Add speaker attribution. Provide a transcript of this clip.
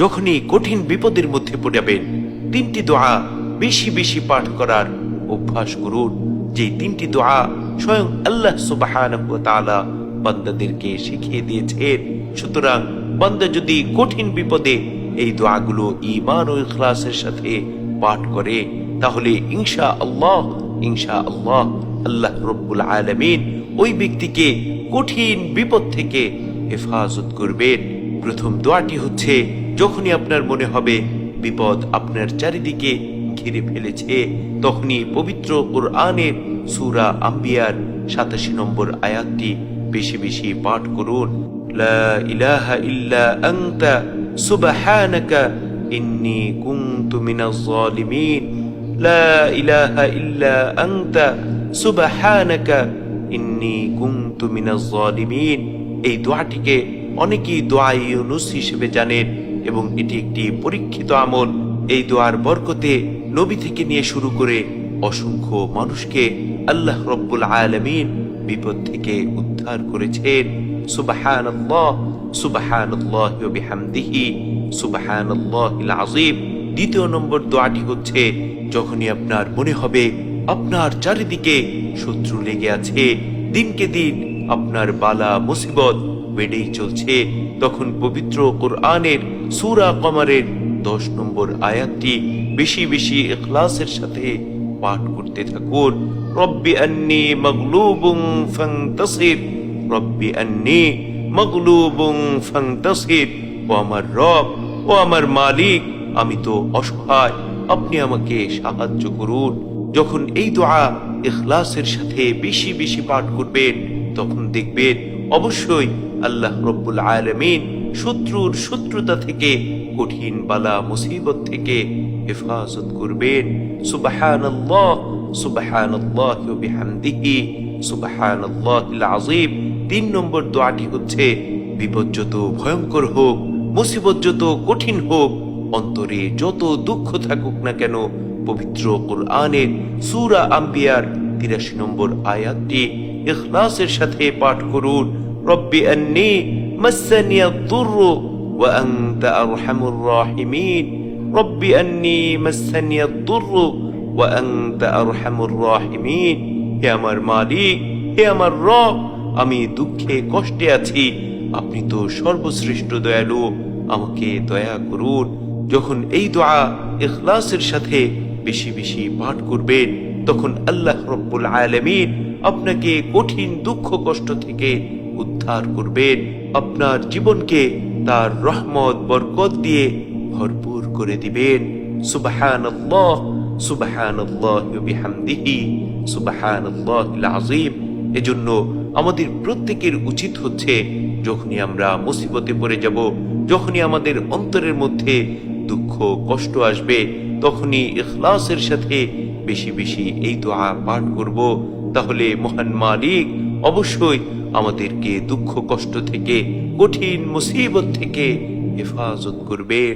Speaker 1: যখনই কঠিন বিপদের মধ্যে পড়াবেন তিনটি দোয়া বেশি বেশি পাঠ করার অভ্যাস করুন যে তিনটি দোয়া স্বয়ং আল্লাহ তাআলা বান্দাদেরকে শিখিয়ে দিয়েছেন। সুতরাং বান্দা যদি কঠিন বিপদে এই দোয়াগুলো ইমান ও ইখলাসের সাথে পাঠ করে, তাহলে ইনশা আল্লাহ ইনশা আল্লাহ আল্লাহ রব্বুল আলামিন ওই ব্যক্তিকে কঠিন বিপদ থেকে হেফাজত করবেন। প্রথম দোয়াটি হচ্ছে যখনই আপনার মনে হবে বিপদ আপনার চারিদিকে ঘিরে ফেলেছে, তখনই পবিত্র কোরআনের সুরা আম্বিয়ার সাতাশি নম্বর আয়াতটি বেশি বেশি পাঠ করুন। ইল্লা ইন্নী ইল্লা ইন্নী এই দোয়াটিকে অনেকেই দোয়া ইউনুস হিসেবে জানেন এবং এটি একটি পরীক্ষিত আমল। এই দোয়ার বরকতে নবী থেকে নিয়ে শুরু করে অসংখ্য মানুষকে আল্লাহ রব্বুল আলামিন বিপদ থেকে উদ্ধার করেছেন। সুবহানাল্লাহ ওয়া বিহামদিহি, সুবহানাল্লাহিল আযীম। দ্বিতীয় নম্বর দোয়াটি হচ্ছে, যখনই আপনার মনে হবে আপনার চারিদিকে শত্রু লেগে আছে, দিনকে দিন আপনার বালা মুসিবত বেড়েই চলছে। তখন পবিত্র কোরআনের সূরা কমারের দশ নম্বর আয়াতটি বেশি বেশি এখলাসের সাথে পাঠ করতে থাকুন। রব্বি আন্নি মাগলুবুন ফান্তাসির, রব্বি আন্নি মাগলুবুন ফান্তাসির। ও আমার রব, ও আমার মালিক, আমি তো অসহায়, আপনি আমাকে সাহায্য করুন। যখন এই দোয়া এখলাসের সাথে বেশি বেশি পাঠ করবেন, তখন দেখবেন অবশ্যই আল্লাহ রব্বুল আলামিন শত্রুর শত্রুতা থেকে, কঠিন বালা মুসিবত থেকে হেফাজত করবেন। সুবহানাল্লাহ সুবহানাল্লাহ বিহামদিহি, সুবহানাল্লাহিল আযীম। তিন নম্বর দোয়াটি হচ্ছে, বিপদ ভয়ঙ্কর হোক, মুসিবত যত কঠিন হোক, অন্তরে যত দুঃখ থাকুক না কেন, পবিত্র কোরআনের সূরা আম্বিয়ার তিরাশি নম্বর আয়াতটি ইখলাসের সাথে পাঠ করুন। রব্বি আন্নি মাসানি الضر وأنت أرحم الراحمين ربي أني مسني الضر وأنت أرحم الراحمين হে আমার মালিক হে আমার রব আমি দুঃখে কষ্টে আছি আপনি তো সর্বশ্রেষ্ঠ দয়ালু আমাকে দয়া করুন যখন এই দোয়া ইখলাসের সাথে বেশি বেশি পাঠ করবেন তখন আল্লাহ রব্বুল আলামিন আপনাকে কঠিন দুঃখ কষ্ট থেকে উদ্ধার করবেন। আপনার জীবনকে তার রহমত, বরকত দিয়ে ভরপুর করে দিবেন। সুবহানাল্লাহ সুবহানাল্লাহ বিহামদিহি, সুবহানাল্লাহিল আযীম। এজন্য আমাদের প্রত্যেকের উচিত হচ্ছে, যখনই আমরা মুসিবতে পড়ে যাব, যখনই আমাদের অন্তরের মধ্যে দুঃখ, কষ্ট আসবে, তখনই ইখলাসের সাথে বেশি বেশি এই দোয়া পাঠ করব। তাহলে মহান মালিক অবশ্যই আমাদেরকে দুঃখ কষ্ট থেকে কঠিন মুসিবত থেকে হেফাজত করবেন।